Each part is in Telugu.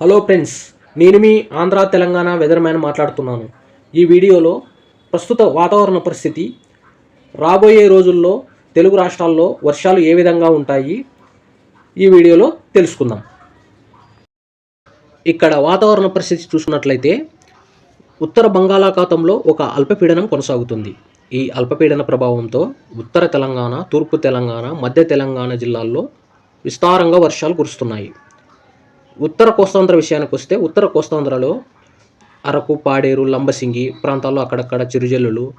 హలో ఫ్రెండ్స్ నేను మీ ఆంధ్ర తెలంగాణ వెదర్ మ్యాన్ మాట్లాడుతున్నాను. ఈ వీడియోలో ప్రస్తుత వాతావరణ పరిస్థితి రాబోయే రోజుల్లో తెలుగు రాష్ట్రాల్లో వర్షాలు ఏ విధంగా ఉంటాయి ఈ వీడియోలో తెలుసుకుందాం. ఇక్కడ వాతావరణ పరిస్థితి చూసుకున్నట్లయితే ఉత్తర బంగాళాఖాతంలో ఒక అల్పపీడనం కొనసాగుతుంది. ఈ అల్పపీడన ప్రభావంతో ఉత్తర తెలంగాణ తూర్పు తెలంగాణ మధ్య తెలంగాణ జిల్లాల్లో విస్తారంగా వర్షాలు కురుస్తున్నాయి. ఉత్తర కోస్తాంధ్ర విషయానికి వస్తే ఉత్తర కోస్తాంధ్రలో అరకు పాడేరు లంబసింగి ప్రాంతాల్లో అక్కడక్కడ చిరుజల్లులు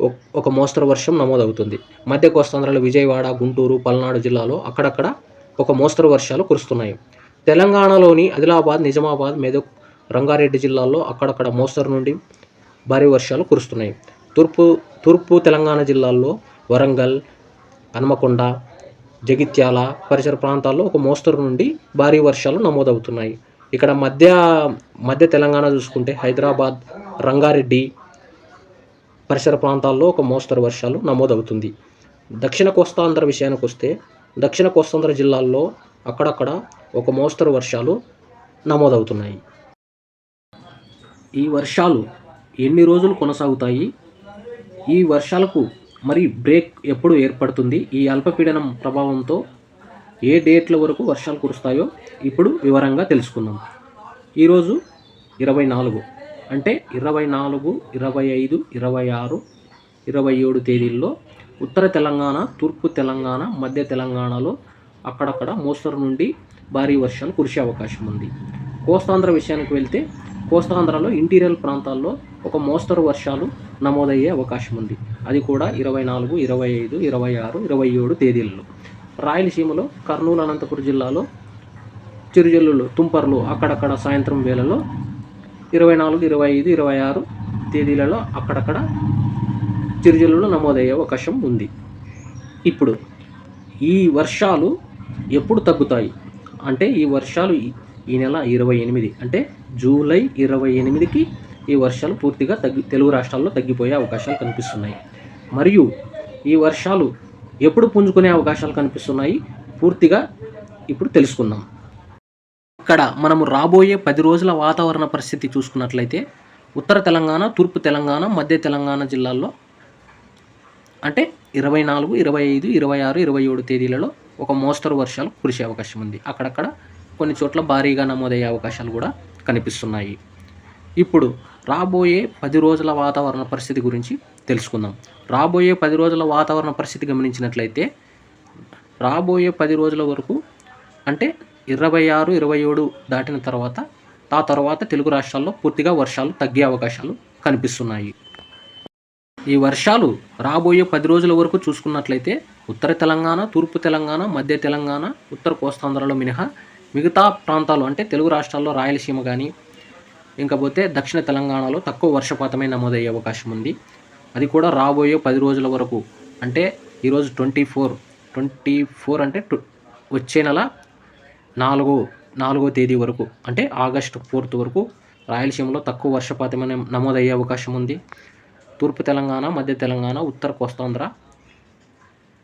ఒ- ఒక మోస్తరు వర్షం నమోదవుతుంది. మధ్య కోస్తాంధ్రలో విజయవాడ గుంటూరు పల్నాడు జిల్లాలో అక్కడక్కడ ఒక మోస్తరు వర్షాలు కురుస్తున్నాయి. తెలంగాణలోని ఆదిలాబాద్ నిజామాబాద్ మెదక్ రంగారెడ్డి జిల్లాల్లో అక్కడక్కడ మోస్తరు నుండి భారీ వర్షాలు కురుస్తున్నాయి. తూర్పు తూర్పు తెలంగాణ జిల్లాల్లో వరంగల్ హన్మకొండ జగిత్యాల పరిసర ప్రాంతాల్లో ఒక మోస్తరు నుండి భారీ వర్షాలు నమోదవుతున్నాయి. ఇక్కడ మధ్య మధ్య తెలంగాణ చూసుకుంటే హైదరాబాద్ రంగారెడ్డి పరిసర ప్రాంతాల్లో ఒక మోస్తరు వర్షాలు నమోదవుతుంది. దక్షిణ కోస్తాంధ్ర విషయానికి వస్తే దక్షిణ కోస్తాంధ్ర జిల్లాల్లో అక్కడక్కడ ఒక మోస్తరు వర్షాలు నమోదవుతున్నాయి. ఈ వర్షాలు ఎన్ని రోజులు కొనసాగుతాయి? ఈ వర్షాలకు మరి బ్రేక్ ఎప్పుడు ఏర్పడుతుంది? ఈ అల్పపీడనం ప్రభావంతో ఏ డేట్ల వరకు వర్షాలు కురుస్తాయో ఇప్పుడు వివరంగా తెలుసుకుందాం. ఈరోజు ఇరవై నాలుగు. అంటే ఇరవై నాలుగు ఇరవై ఐదు ఇరవై ఆరు ఇరవై ఏడు తేదీల్లో ఉత్తర తెలంగాణ తూర్పు తెలంగాణ మధ్య తెలంగాణలో అక్కడక్కడ మోస్తరు నుండి భారీ వర్షాలు కురిసే అవకాశం ఉంది. కోస్తాంధ్ర విషయానికి వెళ్తే కోస్తాంధ్రలో ఇంటీరియర్ ప్రాంతాల్లో ఒక మోస్తరు వర్షాలు నమోదయ్యే అవకాశం ఉంది. అది కూడా ఇరవై నాలుగు ఇరవై ఐదు ఇరవై ఆరు ఇరవై ఏడు తేదీలలో. రాయలసీమలో కర్నూలు అనంతపురం జిల్లాలో చిరుజల్లులు తుంపర్లు అక్కడక్కడ సాయంత్రం వేళలో ఇరవై నాలుగు ఇరవై ఐదు ఇరవై ఆరు తేదీలలో అక్కడక్కడ చిరుజల్లులు నమోదయ్యే అవకాశం ఉంది. ఇప్పుడు ఈ వర్షాలు ఎప్పుడు తగ్గుతాయి? అంటే ఈ వర్షాలు ఈ- ఈ నెల ఇరవై ఎనిమిది. అంటే జూలై ఇరవై ఎనిమిదికి ఈ వర్షాలు పూర్తిగా తగ్గి తెలుగు రాష్ట్రాల్లో తగ్గిపోయే అవకాశాలు కనిపిస్తున్నాయి. మరియు ఈ వర్షాలు ఎప్పుడు పుంజుకునే అవకాశాలు కనిపిస్తున్నాయి పూర్తిగా ఇప్పుడు తెలుసుకుందాం. ఇక్కడ మనము రాబోయే పది రోజుల వాతావరణ పరిస్థితి చూసుకున్నట్లయితే ఉత్తర తెలంగాణ తూర్పు తెలంగాణ మధ్య తెలంగాణ జిల్లాల్లో అంటే ఇరవై నాలుగు ఇరవై ఐదు ఇరవై ఆరు ఇరవై ఏడు తేదీలలో ఒక మోస్తరు వర్షాలు కురిసే అవకాశం ఉంది. అక్కడక్కడ కొన్ని చోట్ల భారీగా నమోదయ్యే అవకాశాలు కూడా కనిపిస్తున్నాయి. ఇప్పుడు రాబోయే పది రోజుల వాతావరణ పరిస్థితి గురించి తెలుసుకుందాం. రాబోయే పది రోజుల వాతావరణ పరిస్థితి గమనించినట్లయితే రాబోయే పది రోజుల వరకు అంటే ఇరవై ఆరు ఇరవై ఏడు దాటిన తర్వాత ఆ తర్వాత తెలుగు రాష్ట్రాల్లో పూర్తిగా వర్షాలు తగ్గే అవకాశాలు కనిపిస్తున్నాయి. ఈ వర్షాలు రాబోయే పది రోజుల వరకు చూసుకున్నట్లయితే ఉత్తర తెలంగాణ తూర్పు తెలంగాణ మధ్య తెలంగాణ ఉత్తర కోస్తాంధ్రలో మినహా మిగతా ప్రాంతాలు అంటే తెలుగు రాష్ట్రాల్లో రాయలసీమ కానీ ఇంకపోతే దక్షిణ తెలంగాణలో తక్కువ వర్షపాతమే నమోదయ్యే అవకాశం ఉంది. అది కూడా రాబోయే పది రోజుల వరకు. అంటే ఈరోజు ట్వంటీ ఫోర్. ట్వంటీ ఫోర్ అంటే టు- వచ్చే నెల నాలుగో నాలుగో తేదీ వరకు. అంటే ఆగస్టు ఫోర్త్ వరకు రాయలసీమలో తక్కువ వర్షపాతమే నమోదయ్యే అవకాశం ఉంది. తూర్పు తెలంగాణ మధ్య తెలంగాణ ఉత్తర కోస్తాంధ్ర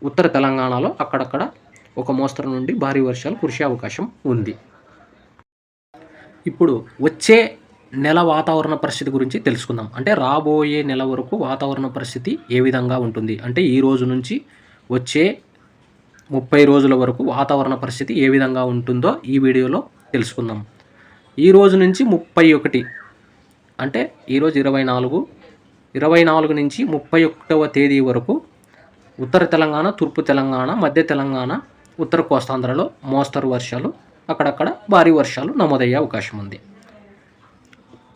ఉత్తర తెలంగాణలో అక్కడక్కడ ఒక మోస్తరు నుండి భారీ వర్షాలు కురిసే అవకాశం ఉంది. ఇప్పుడు వచ్చే నెల వాతావరణ పరిస్థితి గురించి తెలుసుకుందాం. అంటే రాబోయే నెల వరకు వాతావరణ పరిస్థితి ఏ విధంగా ఉంటుంది? అంటే ఈ రోజు నుంచి వచ్చే ముప్పై రోజుల వరకు వాతావరణ పరిస్థితి ఏ విధంగా ఉంటుందో ఈ వీడియోలో తెలుసుకుందాం. ఈ రోజు నుంచి ముప్పై ఒకటి అంటే ఈరోజు ఇరవై నాలుగు ఇరవై నాలుగు నుంచి ముప్పై ఒకటవ తేదీ వరకు ఉత్తర తెలంగాణ తూర్పు తెలంగాణ మధ్య తెలంగాణ ఉత్తర కోస్తాంధ్రలో మోస్తరు వర్షాలు అక్కడక్కడ భారీ వర్షాలు నమోదయ్యే అవకాశం ఉంది.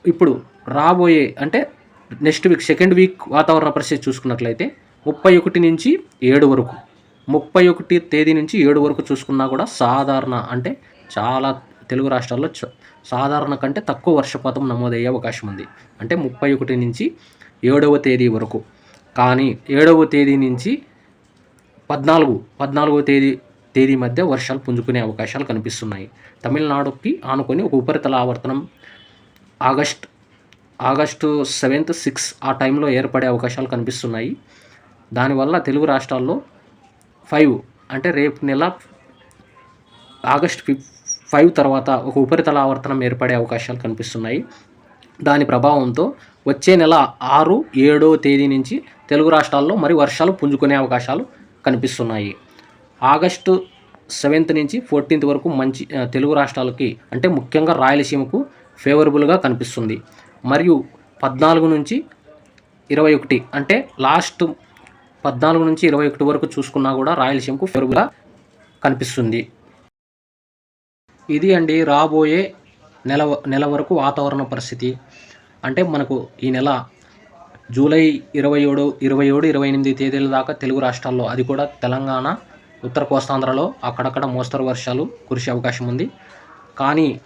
ఇప్పుడు రాబోయే అంటే నెక్స్ట్ వీక్ సెకండ్ వీక్ వాతావరణ పరిస్థితి చూసుకున్నట్లయితే ముప్పై ఒకటి నుంచి ఏడు వరకు ముప్పై ఒకటి తేదీ నుంచి ఏడు వరకు చూసుకున్నా కూడా సాధారణ అంటే చాలా తెలుగు రాష్ట్రాల్లో చ- సాధారణ కంటే తక్కువ వర్షపాతం నమోదయ్యే అవకాశం ఉంది. అంటే ముప్పై ఒకటి నుంచి ఏడవ తేదీ వరకు. కానీ ఏడవ తేదీ నుంచి పద్నాలుగు పద్నాలుగవ తేదీ తేదీ మధ్య వర్షాలు పుంజుకునే అవకాశాలు కనిపిస్తున్నాయి. తమిళనాడుకి ఆనుకొని ఒక ఉపరితల ఆవర్తనం ఆగస్ట్ ఆగస్టు సెవెంత్ సిక్స్ ఆ టైంలో ఏర్పడే అవకాశాలు కనిపిస్తున్నాయి. దానివల్ల తెలుగు రాష్ట్రాల్లో ఫైవ్ అంటే రేపు నెల ఆగస్ట్ ఫిఫ్ ఫైవ్ తర్వాత ఒక ఉపరితల ఆవర్తనం ఏర్పడే అవకాశాలు కనిపిస్తున్నాయి. దాని ప్రభావంతో వచ్చే నెల ఆరు ఏడో తేదీ నుంచి తెలుగు రాష్ట్రాల్లో మరి వర్షాలు పుంజుకునే అవకాశాలు కనిపిస్తున్నాయి. ఆగస్టు సెవెంత్ నుంచి ఫోర్టీన్త్ వరకు మంచి తెలుగు రాష్ట్రాలకి అంటే ముఖ్యంగా రాయలసీమకు ఫేవరబుల్గా కనిపిస్తుంది. మరియు పద్నాలుగు నుంచి ఇరవై ఒకటి అంటే లాస్ట్ పద్నాలుగు నుంచి ఇరవై ఒకటి వరకు చూసుకున్నా కూడా రాయలసీమకు ఫేవరబుల్గా కనిపిస్తుంది. ఇది అండి రాబోయే నెల నెల వరకు వాతావరణ పరిస్థితి. అంటే మనకు ఈ నెల జూలై ఇరవై ఏడు ఇరవై ఏడు ఇరవై ఎనిమిది తేదీల దాకా తెలుగు రాష్ట్రాల్లో అది కూడా తెలంగాణ ఉత్తర కోస్తాంధ్రలో అక్కడక్కడ మోస్తరు వర్షాలు కురిసే అవకాశం ఉంది. కానీ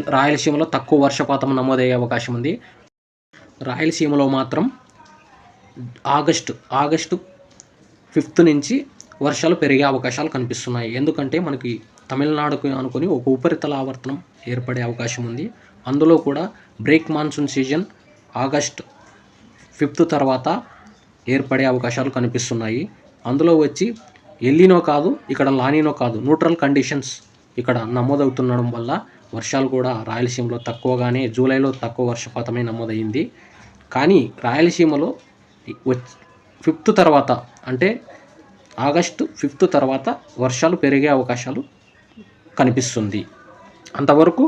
రాయలసీమలో తక్కువ వర్షపాతం నమోదయ్యే అవకాశం ఉంది. రాయలసీమలో మాత్రం ఆగస్టు ఆగస్టు ఫిఫ్త్ నుంచి వర్షాలు పెరిగే అవకాశాలు కనిపిస్తున్నాయి. ఎందుకంటే మనకి తమిళనాడుకు అనుకుని ఒక ఉపరితల ఆవర్తనం ఏర్పడే అవకాశం ఉంది. అందులో కూడా break monsoon season August fifth తర్వాత ఏర్పడే అవకాశాలు కనిపిస్తున్నాయి. అందులో వచ్చి ఎల్లినో కాదు ఇక్కడ లానినో కాదు న్యూట్రల్ కండిషన్స్ ఇక్కడ నమోదవుతుండడం వల్ల వర్షాలు కూడా రాయలసీమలో తక్కువగానే జూలైలో తక్కువ వర్షపాతమే నమోదైంది కానీ రాయలసీమలో ఫిఫ్త్ తర్వాత అంటే ఆగస్టు ఫిఫ్త్ తర్వాత వర్షాలు పెరిగే అవకాశాలు కనిపిస్తుంది. అంతవరకు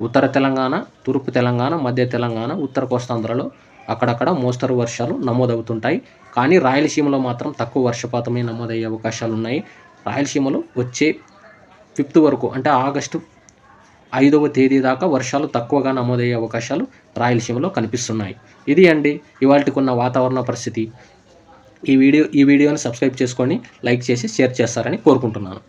ఉత్తర తెలంగాణ తూర్పు తెలంగాణ మధ్య తెలంగాణ ఉత్తర కోస్తాంధ్రలో అక్కడక్కడ మోస్తరు వర్షాలు నమోదవుతుంటాయి. కానీ రాయలసీమలో మాత్రం తక్కువ వర్షపాతమే నమోదయ్యే అవకాశాలు ఉన్నాయి రాయలసీమలో వచ్చే ఫిఫ్త్ వరకు అంటే ఆగస్టు ఐదవ తేదీ దాకా వర్షాలు తక్కువగా నమోదయ్యే అవకాశాలు రాయలసీమలో కనిపిస్తున్నాయి. ఇది అండి ఇవాళకున్న వాతావరణ పరిస్థితి. ఈ వీడియో ఈ వీడియోని సబ్స్క్రైబ్ చేసుకొని లైక్ చేసి షేర్ చేస్తారని కోరుకుంటున్నాను.